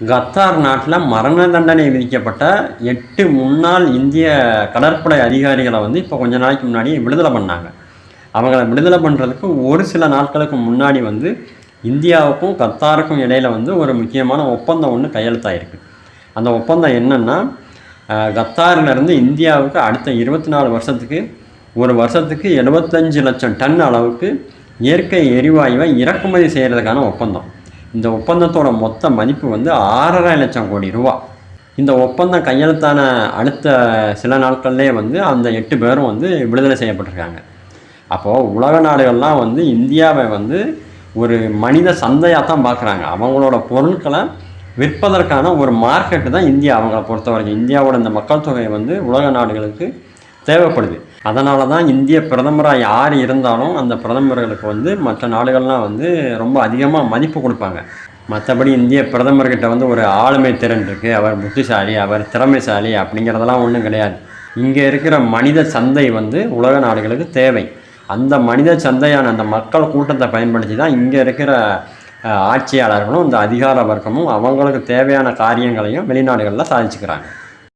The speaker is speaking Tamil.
கத்தார் நாட்டில் மரண தண்டனை விதிக்கப்பட்ட எட்டு முன்னாள் இந்திய கடற்படை அதிகாரிகளை வந்து இப்போ கொஞ்ச நாளைக்கு முன்னாடி விடுதலை பண்ணாங்க. அவங்கள விடுதலை பண்ணுறதுக்கு ஒரு சில நாட்களுக்கு முன்னாடி வந்து இந்தியாவுக்கும் கத்தாருக்கும் இடையில் வந்து ஒரு முக்கியமான ஒப்பந்தம் ஒன்று கையெழுத்தாயிருக்கு. அந்த ஒப்பந்தம் என்னென்னா கத்தாரிலிருந்து இந்தியாவுக்கு அடுத்த இருபத்தி நாலு வருஷத்துக்கு ஒரு வருஷத்துக்கு எழுபத்தஞ்சு லட்சம் டன் அளவுக்கு இயற்கை எரிவாயுவை இறக்குமதி செய்கிறதுக்கான ஒப்பந்தம். இந்த ஒப்பந்தத்தோட மொத்த மதிப்பு வந்து ஆறரை லட்சம் கோடி ரூபா. இந்த ஒப்பந்தம் கையெழுத்தான அடுத்த சில நாட்கள்லேயே வந்து அந்த எட்டு பேரும் வந்து விடுதலை செய்யப்பட்டிருக்காங்க. அப்போது உலக நாடுகள்லாம் வந்து இந்தியாவை வந்து ஒரு மனித சந்தையாக தான் பார்க்குறாங்க. அவங்களோட பொருட்களை விற்பதற்கான ஒரு மார்க்கெட்டு தான் இந்தியா. அவங்கள பொறுத்த வரைக்கும் இந்தியாவோட இந்த மக்கள் தொகை வந்து உலக நாடுகளுக்கு தேவைப்படுது. அதனால தான் இந்திய பிரதமராக யார் இருந்தாலும் அந்த பிரதமர்களுக்கு வந்து மற்ற நாடுகள்லாம் வந்து ரொம்ப அதிகமாக மதிப்பு கொடுப்பாங்க. மற்றபடி இந்திய பிரதமர்கிட்ட வந்து ஒரு ஆளுமை திறன் இருக்குது அவர் புத்திசாலி அவர் திறமைசாலி அப்படிங்கிறதெல்லாம் ஒன்றும் கிடையாது. இங்கே இருக்கிற மனித சந்தை வந்து உலக நாடுகளுக்கு தேவை. அந்த மனித சந்தையான அந்த மக்கள் கூட்டத்தை பயன்படுத்தி தான் இங்கே இருக்கிற ஆட்சியாளர்களும் இந்த அதிகார வர்க்கமும் அவங்களுக்கு தேவையான காரியங்களையும் வெளிநாடுகளில் சாதிச்சுக்கிறாங்க.